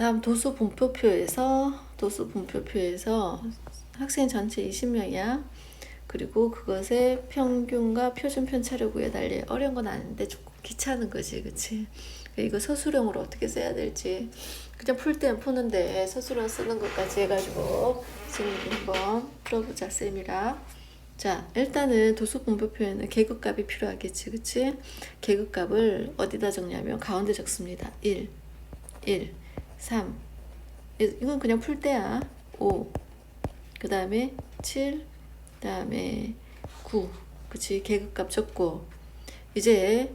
다음 도수 분포표에서 도수 분포표에서 학생 전체 20명이야. 그리고 그것의 평균과 표준 편차를 구해달래. 어려운 건 아닌데 조금 귀찮은 거지, 그치? 이거 서술형으로 어떻게 써야 될지 그냥 풀 때는 푸는데 서술형 쓰는 것까지 해가지고 지금 한번 풀어보자, 쌤이랑. 자, 일단은 도수 분포표에는 계급값이 필요하겠지, 그치? 계급값을 어디다 적냐면 가운데 적습니다. 1, 1, 3. 이- 이건 그냥 풀 때야. 5. 그 다음에 7. 그 다음에 9. 그치? 계급값 적고. 이제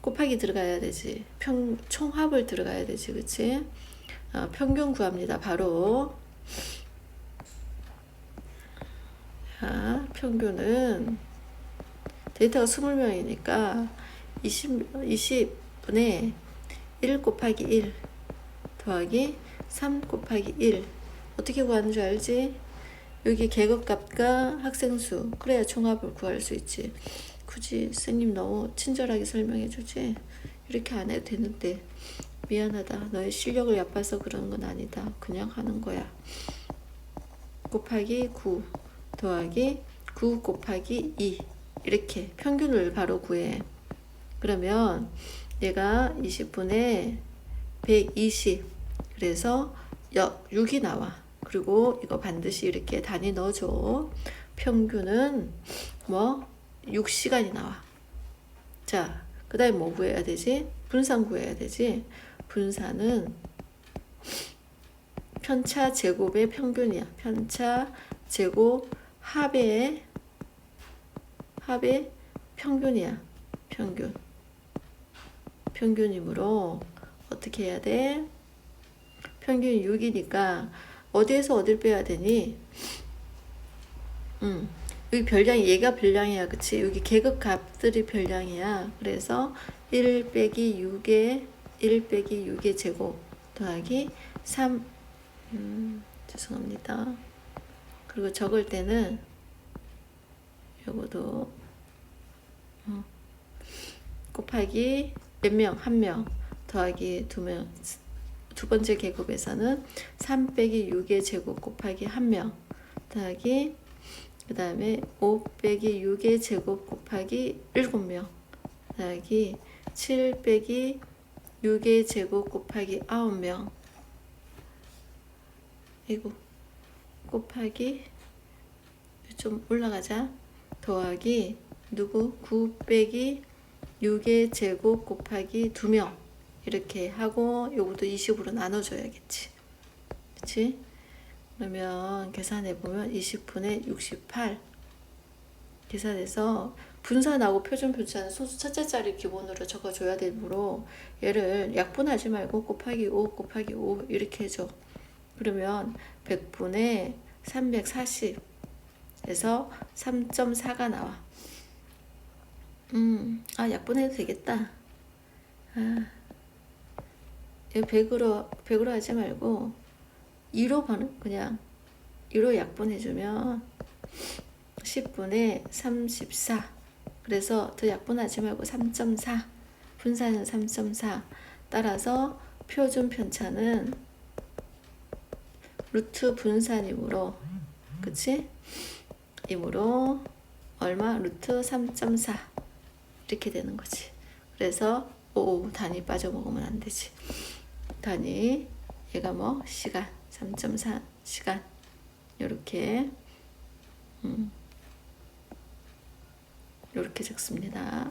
곱하기 들어가야 되지. 평, 총합을 들어가야 되지. 그치? 어, 평균 구합니다. 바로. 자, 평균은 데이터가 20명이니까 20, 20분의 1 곱하기 1 더하기 3 곱하기 1 어떻게 구하는 줄 알지? 여기 계급값과 학생수. 그래야 총합을 구할 수 있지. 굳이 선생님 너무 친절하게 설명해 주지? 이렇게 안 해도 되는데. 미안하다. 너의 실력을 얕봐서 그런 건 아니다. 그냥 하는 거야. 곱하기 9 더하기 9 곱하기 2 이렇게 평균을 바로 구해. 그러면 얘가 20분의 120 그래서 역 6이 나와. 그리고 이거 반드시 이렇게 단위 넣어줘. 평균은 뭐 6시간이 나와. 자 그 다음에 뭐 구해야 되지? 분산 구해야 되지? 분산은 편차 제곱의 평균이야. 편차 제곱 합의 합의 평균이야. 평균. 평균이므로 어떻게 해야 돼? 평균이 6이니까 어디에서 어딜 빼야 되니? 음, 여기 별량이 얘가 별량이야, 그치? 여기 계급 값들이 별량이야. 그래서 1 빼기 6의 1 빼기 6의 제곱 더하기 3 음, 죄송합니다. 그리고 적을 때는 요거도 어, 곱하기 몇 명, 한 명 더하기 두 명. 두 번째 계급에서는 3 빼기 6의 제곱 곱하기 한명 더하기 그 다음에 5 빼기 6의 제곱 곱하기 7명 더하기 7 빼기 6의 제곱 곱하기 9명 이거 곱하기 좀 올라가자. 더하기 누구? 9 빼기 6의 제곱 곱하기 2명 이렇게 하고 요것도 20으로 나눠줘야겠지. 그치? 그러면 계산해 보면 20분의 68 계산해서 분산하고 표준 표차는 소수 첫째 자리 기본으로 적어줘야 되므로 얘를 약분하지 말고 곱하기 5 곱하기 5 이렇게 해줘. 그러면 100분의 340에서 3.4가 나와. 음, 아 약분해도 되겠다. 아 100으로 100으로 하지 말고 2로 버는 그냥 2로 약분해주면 10분의 34 그래서 더 약분하지 말고 3.4 분산은 3.4 따라서 표준 편차는 루트 분산이므로 그치? 이므로 얼마? 루트 3.4 이렇게 되는 거지. 그래서 오 단위 빠져먹으면 안 되지 단위 얘가 뭐 시간 3.4 시간. 요렇게. 음, 요렇게 적습니다.